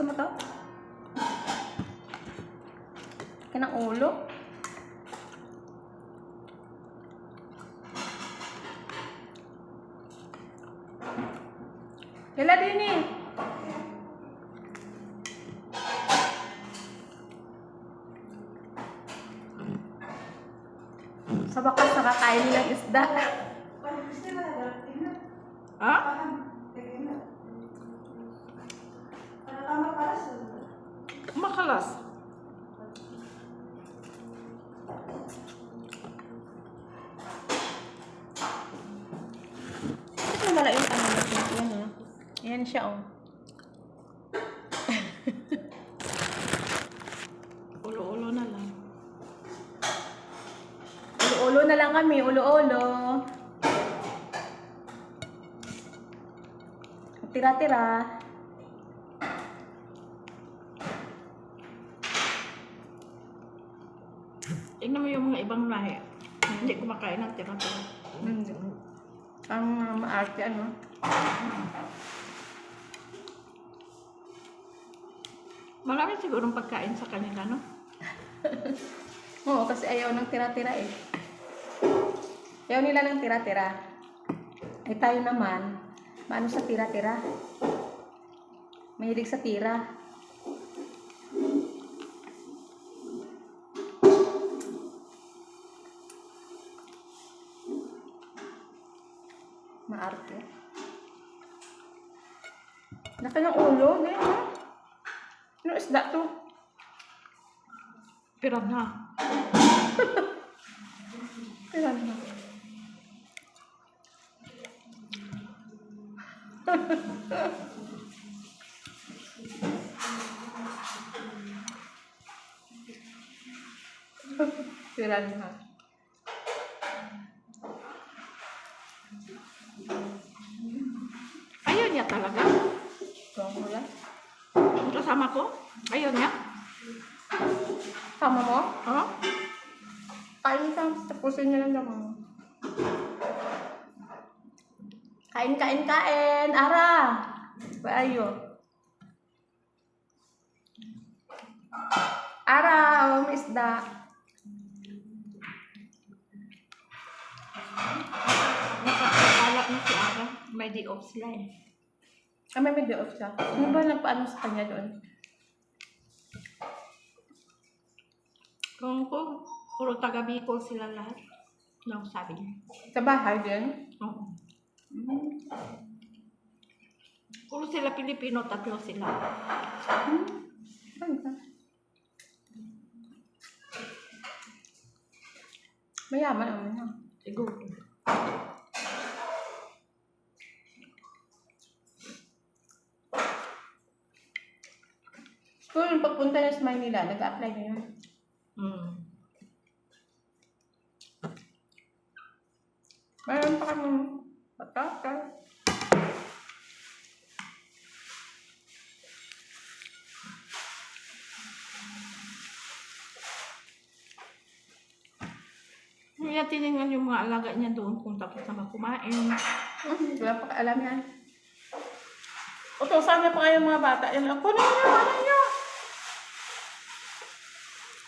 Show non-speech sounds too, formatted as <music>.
Gusto mo to? Kanang ulo? Kailan din eh? Sa bakas nakakain nilang isda. Ha? Ito wala yung ano natin. Yan oh. Yan siya oh. <laughs> Ulo-ulo na lang. Ulo-ulo na lang kami. Ulo-ulo. Tira-tira. Tingnan mo yung mga ibang lahi. Hindi kumakain ng tira-tira. Hindi. Ang uh, maarte ano. Marami sigurong pagkain sa kanila, no? <laughs> Oo, kasi ayaw ng tira-tira eh. Ayaw nila ng tira-tira. Eh tayo naman, maano sa tira-tira? Mahilig sa tira. Maarte. Laki ng ulo, ne? Ano isda to? Piranha. Kailan na? <laughs> <laughs> talaga. Yung kasama ko, ayaw niya. Tama mo? Oh? Kain ka. Tapusin niya lang naman. Kain, kain, kain. Ara! Are you? Ara! Oh, may isda. Nakakala niya si Ara. May day off sila eh. Ah, may day off siya. Ano ba nagpaano sa kanya doon? Kung ko, puro taga Bicol sila lahat. No, sabi niya. Sa bahay din? Oo. Puro sila Pilipino, tatlo sila. Hmm. Saan ka? Mayaman naman. Siguro. Kung pagpunta niya sa Maynila, nag-apply na yun. Hmm. Mayroon pa kami patata. Kaya tinignan yung mga alaga niya doon kung tapos na kumain. Hmm, wala pa alam yan. Utusan niya pa kayo mga bata. Yan, ako na yan, ano